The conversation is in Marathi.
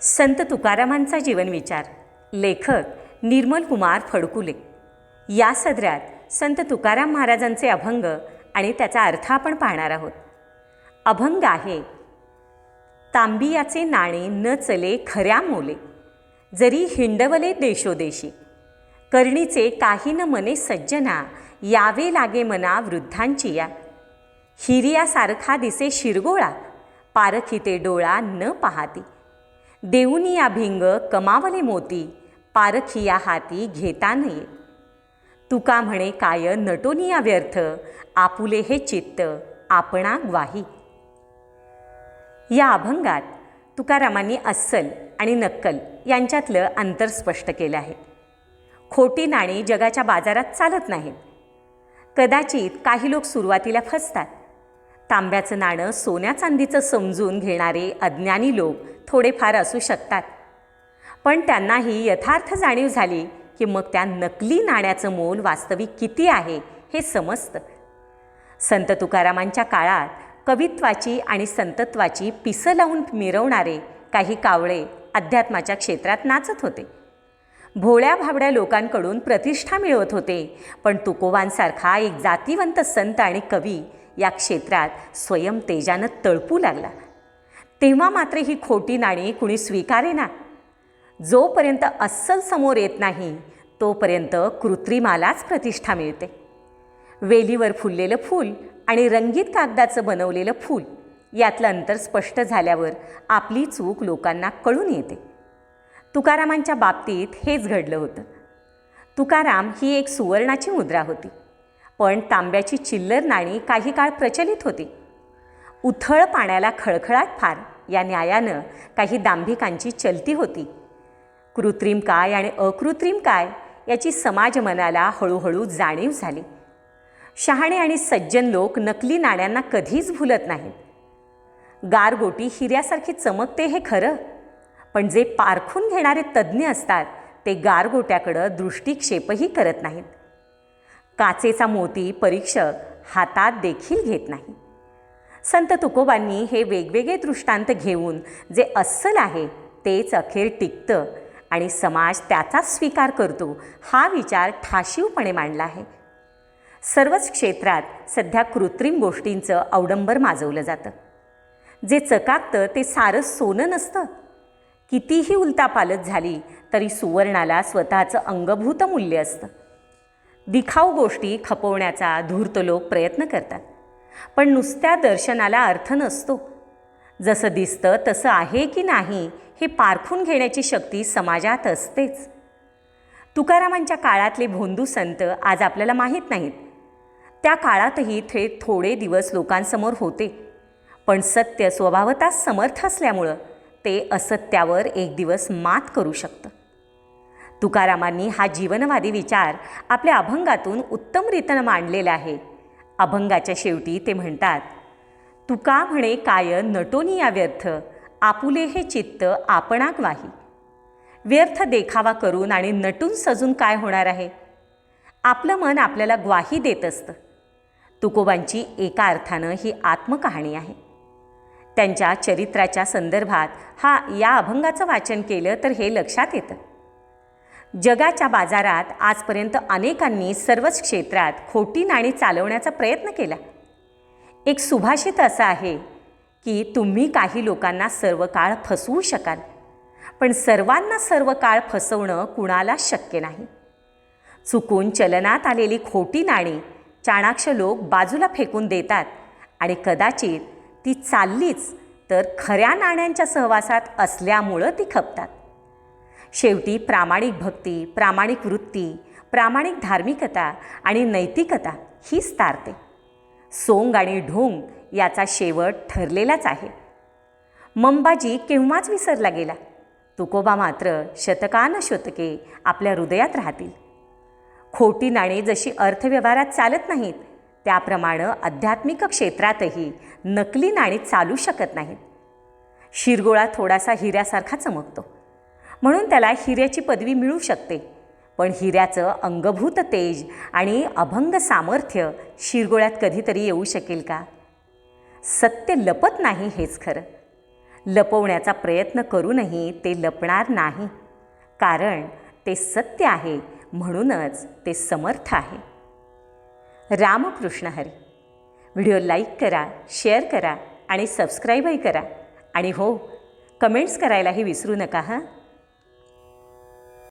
संत तुकारामांचा जीवनविचार लेखक निर्मल कुमार फडकुले. या सदऱ्यात संत तुकाराम महाराजांचे अभंग आणि त्याचा अर्थ आपण पाहणार आहोत. अभंग आहे तांबियाचे नाणे न चले खऱ्या मोले जरी हिंडवले देशोदेशी करणीचे काही न मने सज्जना यावे लागे मना वृद्धांची या हिरियासारखा दिसे शिरगोळा पारखिते डोळा न पाहाती देऊनी या भिंग कमावले मोती पारखिया हाती घेता नये. तुका म्हणे काय नटोनिया व्यर्थ आपुले हे चित्त आपणा ग्वाही. या अभंगात तुकारामांनी अस्सल आणि नक्कल यांच्यातलं अंतर स्पष्ट केलं आहे. खोटी नाणी जगाच्या बाजारात चालत नाहीत. कदाचित काही लोक सुरुवातीला फसतात. तांब्याचं नाणं सोन्या चांदीचं समजून घेणारे अज्ञानी लोक थोडेफार असू शकतात. पण त्यांनाही यथार्थ जाणीव झाली की मग त्या नकली नाण्याचं मोल वास्तविक किती आहे हे समजतं. संत तुकारामांच्या काळात कवित्वाची आणि संतत्वाची पिसं लावून मिरवणारे काही कावळे अध्यात्माच्या क्षेत्रात नाचत होते. भोळ्या भाबड्या लोकांकडून प्रतिष्ठा मिळवत होते पण तुकोबांसारखा एक जातीवंत संत आणि कवी या क्षेत्रात स्वयं तेजानं तळपू लागला. तेव्हा मात्र ही खोटी नाणी कुणी स्वीकारेना जोपर्यंत अस्सल समोर येत नाही तोपर्यंत कृत्रिमालाच प्रतिष्ठा मिळते. वेलीवर फुललेलं फूल आणि रंगीत कागदाचं बनवलेलं फूल यातलं अंतर स्पष्ट झाल्यावर आपली चूक लोकांना कळून येते. तुकारामांच्या बाबतीत हेच घडलं होतं. तुकाराम ही एक सुवर्णाची मुद्रा होती पण तांब्याची चिल्लर नाणी काही काळ प्रचलित होती. उथळ पाण्याला खळखळाट फार या न्यायानं काही दांभिकांची चलती होती. कृत्रिम काय आणि अकृत्रिम काय याची समाज मनाला हळूहळू जाणीव झाली. शहाणे आणि सज्जन लोक नकली नाण्यांना कधीच भुलत नाहीत. गारगोटी हिऱ्यासारखी चमकते हे खरं पण जे पारखून घेणारे तज्ज्ञ असतात ते गारगोट्याकडं दृष्टिक्षेपही करत नाहीत. काचेचा मोती परीक्षक हातात देखील घेत नाही संत तुकोबांनी हे वेगवेगळे दृष्टांत घेऊन जे अस्सल आहे तेच अखेर टिकतं आणि समाज त्याचाच स्वीकार करतो हा विचार ठाशीवपणे मांडला आहे. सर्वच क्षेत्रात सध्या कृत्रिम गोष्टींचं अवडंबर माजवलं जातं. जे चकाकतं ते सारं सोनं नसतं. कितीही उलतापालत झाली तरी सुवर्णाला स्वतःचं अंगभूत मूल्य असतं. दिखाऊ गोष्टी खपवण्याचा धूर्त लोक प्रयत्न करतात. पण नुसत्या दर्शनाला अर्थ नसतो. जसं दिसतं तसं आहे की नाही हे पारखून घेण्याची शक्ती समाजात असतेच. तुकारामांच्या काळातले भोंदू संत आज आपल्याला माहीत नाहीत. त्या काळातही ते थोडे दिवस लोकांसमोर होते. पण सत्य स्वभावतः समर्थ असल्यामुळं ते असत्यावर एक दिवस मात करू शकतं. तुकारामांनी हा जीवनवादी विचार आपल्या अभंगातून उत्तमरित्यानं मांडलेला आहे. अभंगाच्या शेवटी ते म्हणतात तुका म्हणे काय नटोनी या व्यर्थ आपुले हे चित्त आपणाक वाही. व्यर्थ देखावा करून आणि नटून सजून काय होणार आहे? आपलं मन आपल्याला ग्वाही देत असतं. तुकोबांची एका अर्थानं ही आत्मकहाणी आहे. त्यांच्या चरित्राच्या संदर्भात हा या अभंगाचं वाचन केलं तर हे लक्षात येतं. जगाच्या बाजारात आजपर्यंत अनेकांनी सर्वच क्षेत्रात खोटी नाणी चालवण्याचा प्रयत्न केला. एक सुभाषित असं आहे की तुम्ही काही लोकांना सर्व काळ फसवू शकाल पण सर्वांना सर्व काळ फसवणं कुणालाच शक्य नाही. चुकून चलनात आलेली खोटी नाणी चाणाक्ष लोक बाजूला फेकून देतात आणि कदाचित ती चाललीच तर खऱ्या नाण्यांच्या सहवासात असल्यामुळं ती खपतात. शेवटी प्रामाणिक भक्ती प्रामाणिक वृत्ती प्रामाणिक धार्मिकता आणि नैतिकता हीच तारते सोंग आणि ढोंग याचा शेवट ठरलेलाच आहे. मंबाजी केव्हाच विसरला गेला? तुकोबा मात्र शतकान शतके आपल्या हृदयात राहतील. खोटी नाणी जशी अर्थव्यवहारात चालत नाहीत त्याप्रमाणे आध्यात्मिक क्षेत्रातही नकली नाणी चालू शकत नाहीत. शिरगोळा थोडासा हिऱ्यासारखा चमकतो. म्हणून त्याला हिऱ्याची पदवी मिळू शकते. पण हिऱ्याचं अंगभूत तेज आणि अभंग सामर्थ्य शिरगोळ्यात कधीतरी येऊ शकेल का? सत्य लपत नाही हेच खरं. लपवण्याचा प्रयत्न करूनही ते लपणार नाही. कारण ते सत्य आहे म्हणूनच ते समर्थ आहे. रामकृष्ण हरी. व्हिडिओ लाईक करा शेअर करा आणि सबस्क्राईबही करा. आणि हो कमेंट्स करायलाही विसरू नका हां?